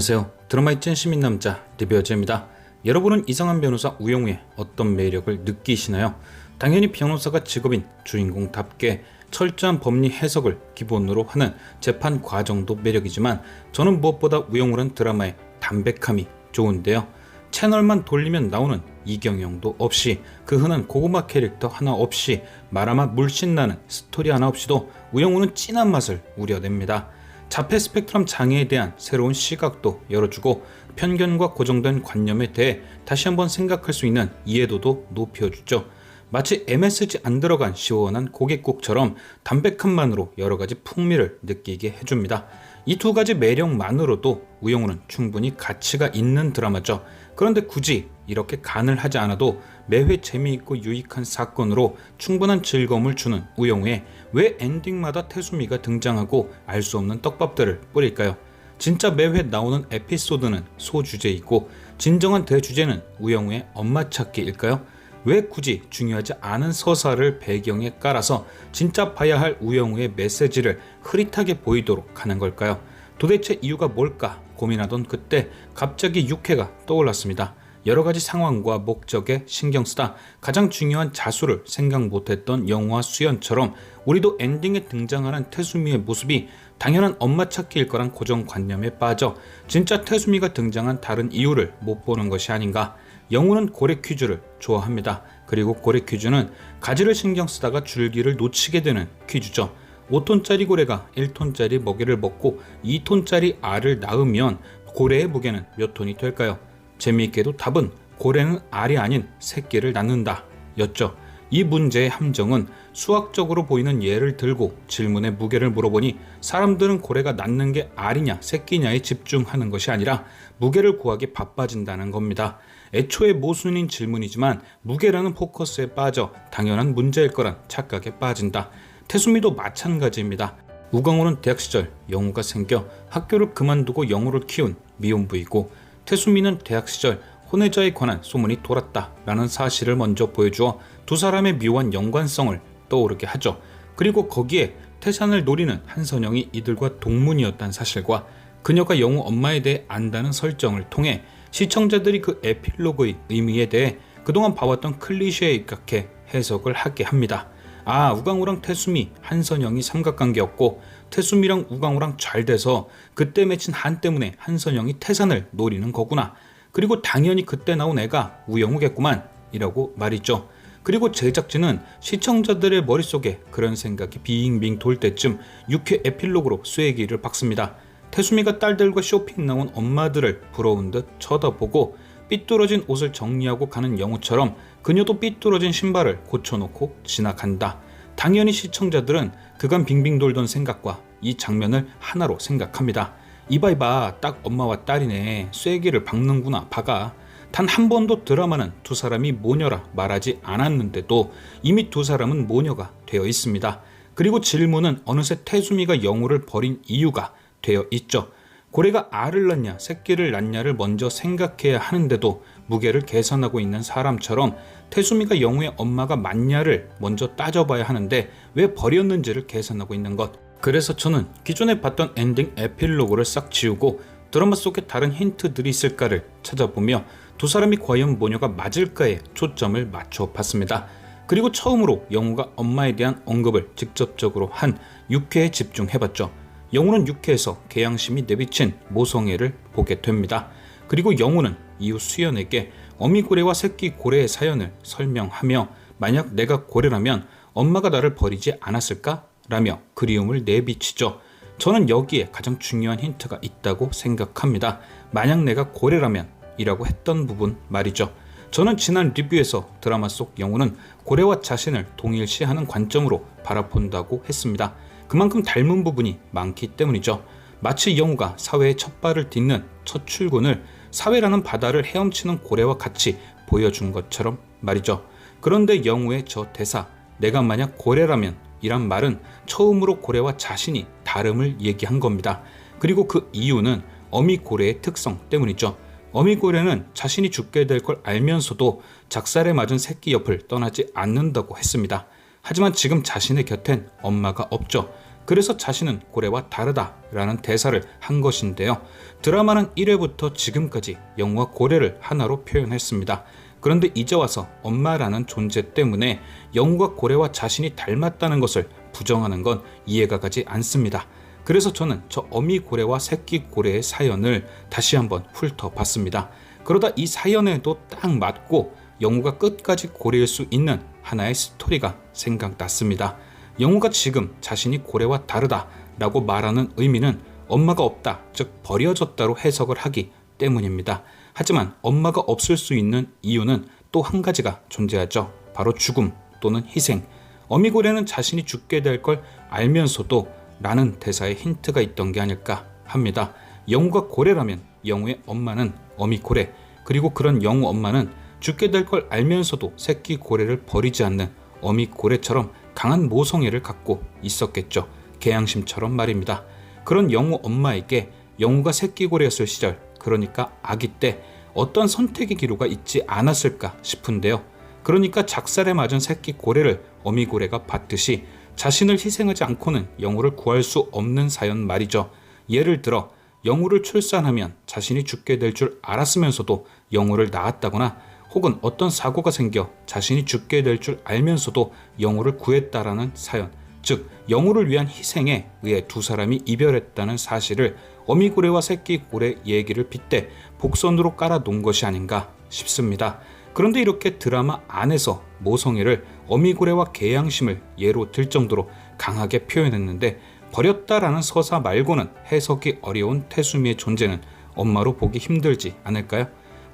안녕하세요. 드라마의 찐 시민 남자 리뷰어즈입니다. 여러분은 이상한 변호사 우영우의 어떤 매력을 느끼시나요? 당연히 변호사가 직업인 주인공답게 철저한 법리 해석을 기본으로 하는 재판 과정도 매력이지만 저는 무엇보다 우영우란 드라마의 담백함이 좋은데요. 채널만 돌리면 나오는 이경영도 없이 그 흔한 고구마 캐릭터 하나 없이 말아마 물씬 나는 스토리 하나 없이도 우영우는 진한 맛을 우려냅니다. 자폐 스펙트럼 장애에 대한 새로운 시각도 열어주고 편견과 고정된 관념에 대해 다시 한번 생각할 수 있는 이해도도 높여주죠. 마치 MSG 안 들어간 시원한 고깃국처럼 담백함만으로 여러 가지 풍미를 느끼게 해줍니다. 이 두 가지 매력만으로도 우영우는 충분히 가치가 있는 드라마죠. 그런데 굳이 이렇게 간을 하지 않아도 매회 재미있고 유익한 사건으로 충분한 즐거움을 주는 우영우에 왜 엔딩마다 태수미가 등장하고 알 수 없는 떡밥들을 뿌릴까요? 진짜 매회 나오는 에피소드는 소주제이고 진정한 대주제는 우영우의 엄마 찾기일까요? 왜 굳이 중요하지 않은 서사를 배경에 깔아서 진짜 봐야 할 우영우의 메시지를 흐릿하게 보이도록 하는 걸까요? 도대체 이유가 뭘까 고민하던 그때 갑자기 육회가 떠올랐습니다. 여러 가지 상황과 목적에 신경 쓰다 가장 중요한 자수를 생각 못했던 영화 수연처럼 우리도 엔딩에 등장하는 태수미의 모습이 당연한 엄마 찾기일 거란 고정관념에 빠져 진짜 태수미가 등장한 다른 이유를 못 보는 것이 아닌가. 영우는 고래 퀴즈를 좋아합니다. 그리고 고래 퀴즈는 가지를 신경 쓰다가 줄기를 놓치게 되는 퀴즈죠. 5톤짜리 고래가 1톤짜리 먹이를 먹고 2톤짜리 알을 낳으면 고래의 무게는 몇 톤이 될까요? 재미있게도 답은 고래는 알이 아닌 새끼를 낳는다 였죠. 이 문제의 함정은 수학적으로 보이는 예를 들고 질문의 무게를 물어보니 사람들은 고래가 낳는 게 알이냐 새끼냐에 집중하는 것이 아니라 무게를 구하기 바빠진다는 겁니다. 애초에 모순인 질문이지만 무게라는 포커스에 빠져 당연한 문제일 거란 착각에 빠진다. 태수미도 마찬가지입니다. 우광호는 대학 시절 영우가 생겨 학교를 그만두고 영우를 키운 미혼부이고 태수미는 대학 시절 혼외자에 관한 소문이 돌았다라는 사실을 먼저 보여주어 두 사람의 묘한 연관성을 떠오르게 하죠. 그리고 거기에 태산을 노리는 한선영이 이들과 동문이었다는 사실과 그녀가 영우 엄마에 대해 안다는 설정을 통해 시청자들이 그 에필로그의 의미에 대해 그동안 봐왔던 클리셰에 입각해 해석을 하게 합니다. 아, 우강우랑 태수미, 한선영이 삼각관계였고 태수미랑 우강우랑 잘 돼서 그때 맺힌 한 때문에 한선영이 태산을 노리는 거구나. 그리고 당연히 그때 나온 애가 우영우겠구만. 이라고 말이죠. 그리고 제작진은 시청자들의 머릿속에 그런 생각이 빙빙 돌 때쯤 6회 에필로그로 쐐기를 박습니다. 태수미가 딸들과 쇼핑 나온 엄마들을 부러운 듯 쳐다보고 삐뚤어진 옷을 정리하고 가는 영우처럼 그녀도 삐뚤어진 신발을 고쳐놓고 지나간다. 당연히 시청자들은 그간 빙빙 돌던 생각과 이 장면을 하나로 생각합니다. 이봐 이봐 딱 엄마와 딸이네 쐐기를 박는구나 박아 단 한 번도 드라마는 두 사람이 모녀라 말하지 않았는데도 이미 두 사람은 모녀가 되어 있습니다. 그리고 질문은 어느새 태수미가 영우를 버린 이유가 되어 있죠. 고래가 알을 낳냐 새끼를 낳냐를 먼저 생각해야 하는데도 무게를 계산하고 있는 사람처럼 태수미가 영우의 엄마가 맞냐를 먼저 따져봐야 하는데 왜 버렸는지를 계산하고 있는 것. 그래서 저는 기존에 봤던 엔딩 에필로그를 싹 지우고 드라마 속에 다른 힌트들이 있을까를 찾아보며 두 사람이 과연 모녀가 맞을까에 초점을 맞춰 봤습니다. 그리고 처음으로 영우가 엄마에 대한 언급을 직접적으로 한 6회에 집중해봤죠. 영우는 6회에서 개양심이 내비친 모성애를 보게 됩니다. 그리고 영우는 이후 수연에게 어미고래와 새끼 고래의 사연을 설명하며 만약 내가 고래라면 엄마가 나를 버리지 않았을까? 라며 그리움을 내비치죠. 저는 여기에 가장 중요한 힌트가 있다고 생각합니다. 만약 내가 고래라면 이라고 했던 부분 말이죠. 저는 지난 리뷰에서 드라마 속 영우는 고래와 자신을 동일시하는 관점으로 바라본다고 했습니다. 그만큼 닮은 부분이 많기 때문이죠. 마치 영우가 사회의 첫 발을 딛는 첫 출근을 사회라는 바다를 헤엄치는 고래와 같이 보여준 것처럼 말이죠. 그런데 영우의 저 대사, 내가 만약 고래라면 이란 말은 처음으로 고래와 자신이 다름을 얘기한 겁니다. 그리고 그 이유는 어미고래의 특성 때문이죠. 어미고래는 자신이 죽게 될 걸 알면서도 작살에 맞은 새끼 옆을 떠나지 않는다고 했습니다. 하지만 지금 자신의 곁엔 엄마가 없죠. 그래서 자신은 고래와 다르다라는 대사를 한 것인데요. 드라마는 1회부터 지금까지 영우와 고래를 하나로 표현했습니다. 그런데 이제 와서 엄마라는 존재 때문에 영우가 고래와 자신이 닮았다는 것을 부정하는 건 이해가 가지 않습니다. 그래서 저는 저 어미 고래와 새끼 고래의 사연을 다시 한번 훑어봤습니다. 그러다 이 사연에도 딱 맞고 영우가 끝까지 고래일 수 있는 하나의 스토리가 생각났습니다. 영우가 지금 자신이 고래와 다르다라고 말하는 의미는 엄마가 없다, 즉 버려졌다로 해석을 하기 때문입니다. 하지만 엄마가 없을 수 있는 이유는 또 한 가지가 존재하죠. 바로 죽음 또는 희생. 어미고래는 자신이 죽게 될 걸 알면서도 라는 대사에 힌트가 있던 게 아닐까 합니다. 영우가 고래라면 영우의 엄마는 어미고래, 그리고 그런 영우 엄마는 죽게 될 걸 알면서도 새끼 고래를 버리지 않는 어미고래처럼 강한 모성애를 갖고 있었겠죠. 개양심처럼 말입니다. 그런 영우 엄마에게 영우가 새끼 고래였을 시절, 그러니까 아기 때 어떤 선택의 기로가 있지 않았을까 싶은데요. 그러니까 작살에 맞은 새끼 고래를 어미고래가 받듯이 자신을 희생하지 않고는 영우를 구할 수 없는 사연 말이죠. 예를 들어 영우를 출산하면 자신이 죽게 될 줄 알았으면서도 영우를 낳았다거나 혹은 어떤 사고가 생겨 자신이 죽게 될 줄 알면서도 영우를 구했다라는 사연, 즉 영우를 위한 희생에 의해 두 사람이 이별했다는 사실을 어미고래와 새끼고래 얘기를 빗대 복선으로 깔아 놓은 것이 아닌가 싶습니다. 그런데 이렇게 드라마 안에서 모성애를 어미고래와 개양심을 예로 들 정도로 강하게 표현했는데 버렸다라는 서사 말고는 해석이 어려운 태수미의 존재는 엄마로 보기 힘들지 않을까요?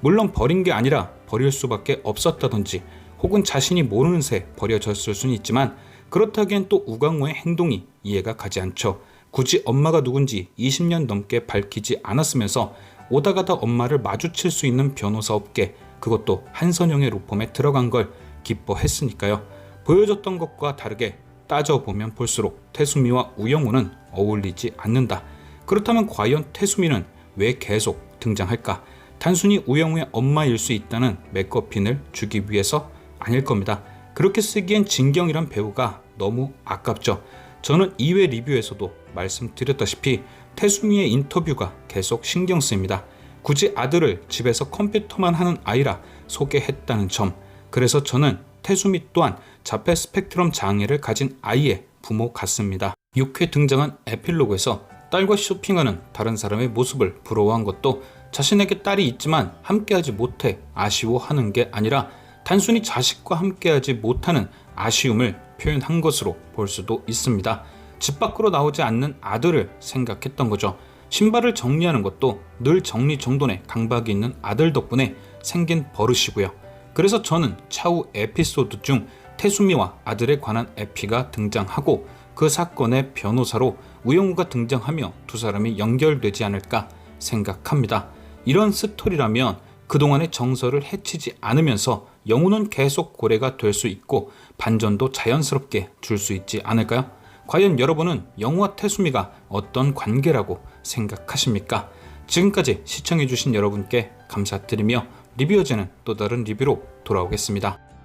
물론 버린 게 아니라 버릴 수밖에 없었다든지 혹은 자신이 모르는 새 버려졌을 수는 있지만 그렇다기엔 또 우광호의 행동이 이해가 가지 않죠. 굳이 엄마가 누군지 20년 넘게 밝히지 않았으면서 오다 가다 엄마를 마주칠 수 있는 변호사 업계 그것도 한선영의 로펌에 들어간 걸 기뻐했으니까요. 보여줬던 것과 다르게 따져보면 볼수록 태수미와 우영우는 어울리지 않는다. 그렇다면 과연 태수미는 왜 계속 등장할까? 단순히 우영우의 엄마일 수 있다는 맥거핀을 주기 위해서 아닐 겁니다. 그렇게 쓰기엔 진경이란 배우가 너무 아깝죠. 저는 2회 리뷰에서도 말씀드렸다시피 태수미의 인터뷰가 계속 신경 쓰입니다. 굳이 아들을 집에서 컴퓨터만 하는 아이라 소개했다는 점. 그래서 저는 태수미 또한 자폐 스펙트럼 장애를 가진 아이의 부모 같습니다. 6회 등장한 에필로그에서 딸과 쇼핑하는 다른 사람의 모습을 부러워한 것도 자신에게 딸이 있지만 함께하지 못해 아쉬워하는 게 아니라 단순히 자식과 함께하지 못하는 아쉬움을 표현한 것으로 볼 수도 있습니다. 집 밖으로 나오지 않는 아들을 생각했던 거죠. 신발을 정리하는 것도 늘 정리정돈에 강박이 있는 아들 덕분에 생긴 버릇이고요. 그래서 저는 차후 에피소드 중 태수미와 아들에 관한 에피가 등장하고 그 사건의 변호사로 우영우가 등장하며 두 사람이 연결되지 않을까 생각합니다. 이런 스토리라면 그동안의 정서를 해치지 않으면서 영우는 계속 고래가 될 수 있고 반전도 자연스럽게 줄 수 있지 않을까요? 과연 여러분은 영우와 태수미가 어떤 관계라고 생각하십니까? 지금까지 시청해주신 여러분께 감사드리며 리뷰어제는 또 다른 리뷰로 돌아오겠습니다.